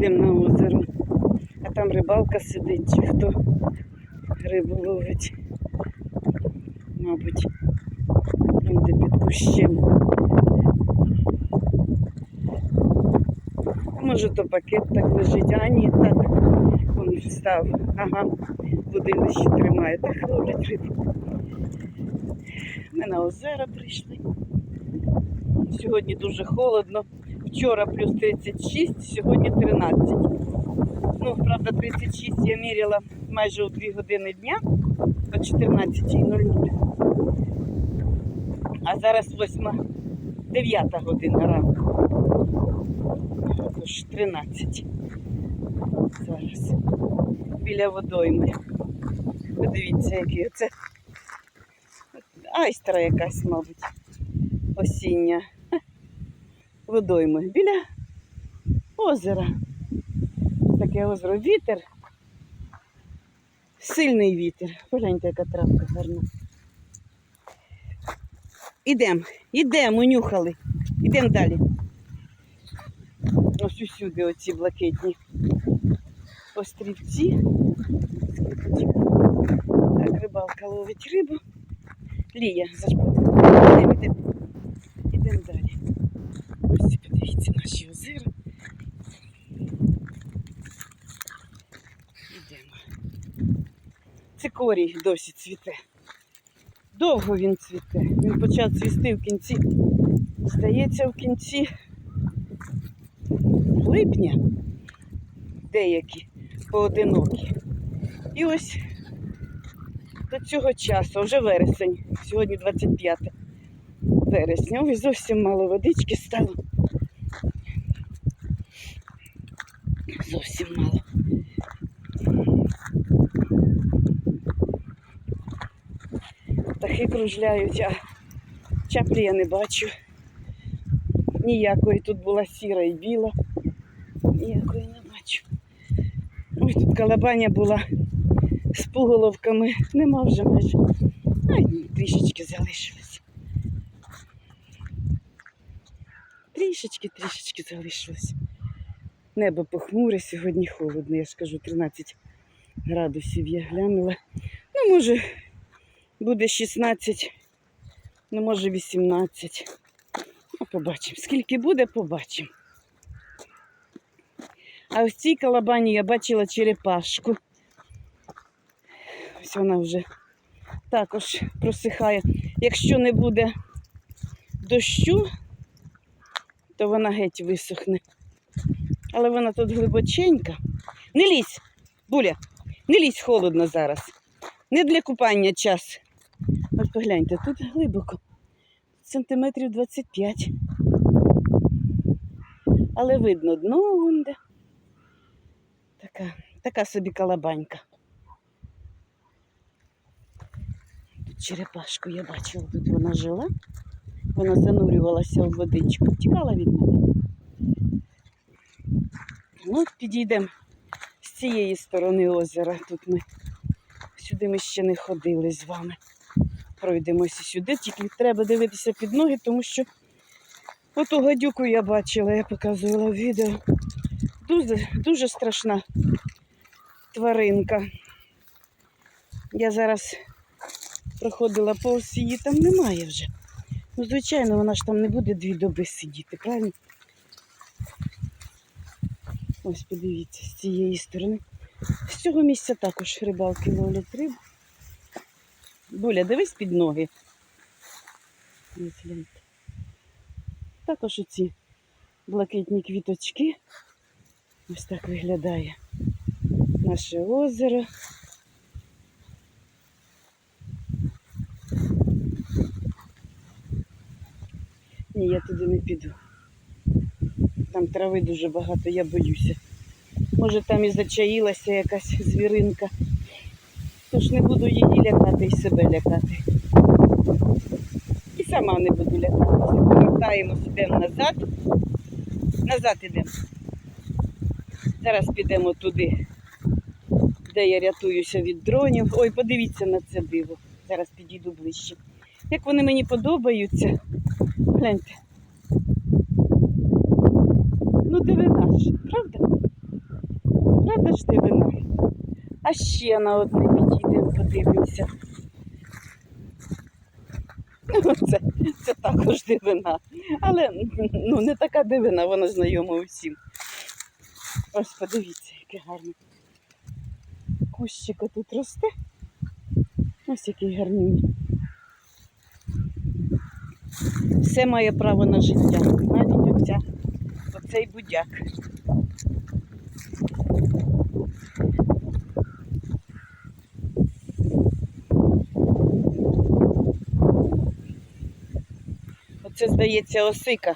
Йдемо на озеро. А там рибалка сидить, чи хто рибу ловить. Мабуть, там де під кущем. Може то пакет так лежить, а ні, так. Він встав. Ага, водилище тримає, так ловлять рибу. Ми на озеро прийшли. Сьогодні дуже холодно. Вчора плюс 36, сьогодні 13. Ну, правда, 36 я міряла майже у 2 години дня о 14.00. А зараз 8, 9 година ранку. Тож 13. Зараз. Біля водойми. Подивіться, який оце. Айстра якась, мабуть, осіння. Водойми. Біля озера. Таке озеро. Вітер. Сильний вітер. Погляньте, яка травка гарна. Ідемо, ідемо, унюхали. Ідемо далі. Ось усюди оці блакитні острівці. Так, рибалка ловить рибу. Лія, ідемо. Ідемо далі. Ось подивіться наші озера. Ідемо. Цикорій досі цвіте. Довго він цвіте. Він почав цвісти в кінці. Здається, в кінці липня деякі поодинокі. І ось до цього часу, вже вересень, сьогодні 25 вересня. Ой, зовсім мало водички стало. Зовсім мало. Птахи кружляють, а чаплі я не бачу. Ніякої тут була сіра і біла. Ніякої не бачу. Ой, тут калабаня була з пуголовками. Нема вже майже. Ай, трішечки залишилось. Трішечки, трішечки залишилось. Небо похмуре, сьогодні холодно, я ж кажу, 13 градусів я глянула. Ну, може, буде 16, ну може 18. Ну, побачимо. Скільки буде, побачимо. А в цій калабані я бачила черепашку. Ось вона вже також просихає. Якщо не буде дощу, то вона геть висохне. Але вона тут глибоченька. Не лізь, буля, не лізь холодно зараз. Не для купання час. Ось погляньте, тут глибоко. Сантиметрів 25. Але видно дно вон де. Така, така собі калабанька. Тут черепашку я бачила, тут вона жила. Вона занурювалася в водичку. Тікала від мене. Ну, підійдемо з цієї сторони озера. Тут ми сюди ми ще не ходили з вами. Пройдемося сюди, тільки треба дивитися під ноги, тому що оту гадюку я бачила, я показувала в відео. Дуже, дуже страшна тваринка. Я зараз проходила повз її, там немає вже. Ну, звичайно, вона ж там не буде дві доби сидіти, правильно? Ось подивіться, з цієї сторони. З цього місця також рибалки ловлять рибу. Буля, дивись під ноги. Також оці блакитні квіточки. Ось так виглядає наше озеро. Ні, я туди не піду. Там трави дуже багато, я боюся. Може там і зачаїлася якась звіринка. Тож не буду її лякати і себе лякати. І сама не буду лякатися. Повертаємось, йдемо назад. Назад йдемо. Зараз підемо туди, де я рятуюся від дронів. Ой, подивіться на це диво. Зараз підійду ближче. Як вони мені подобаються. Гляньте. Ну, дивина ж, правда? Правда ж дивина? А ще на одне підійдемо, подивимося. Ну, Це, це також дивина. Але ну, не така дивина, вона знайома усім. Ось подивіться, яке гарне. Кущик тут росте. Ось який гарний. Все має право на життя. Навіть оця, оцей будяк. Оце, здається, осика.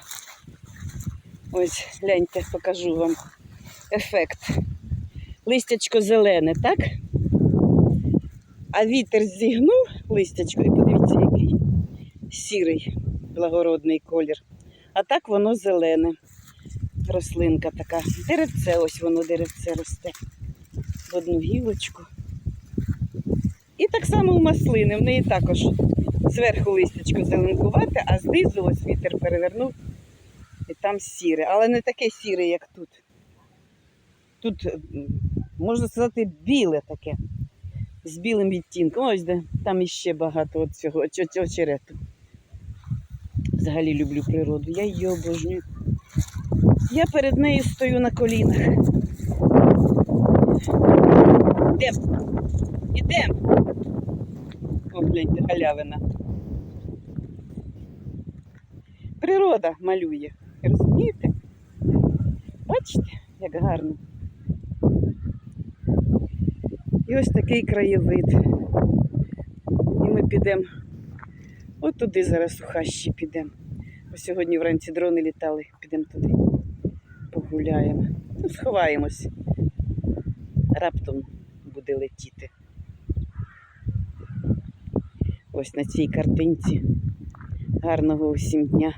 Ось, гляньте, покажу вам ефект. Листячко зелене, так? А вітер зігнув листячко, і подивіться, який сірий, благородний колір. А так воно зелене. Рослинка така. Деревце, ось воно деревце росте. В одну гілочку. І так само у маслини. В неї також зверху листячко зеленкувате, а знизу ось вітер перевернув. І там сіре. Але не таке сіре, як тут. Тут, можна сказати, біле таке. З білим відтінком. Ось де там іще багато цього оч- оч- очерету. Взагалі люблю природу. Я її обожнюю. Я перед нею стою на колінах. Ідем. Ідем. О, галявина. Природа малює. Розумієте? Бачите, як гарно. І ось такий краєвид. І ми підемо. От туди зараз у хащі підемо. Сьогодні вранці дрони літали, підемо туди. Погуляємо. Ну, сховаємось. Раптом буде летіти. Ось на цій картинці. Гарного усім дня.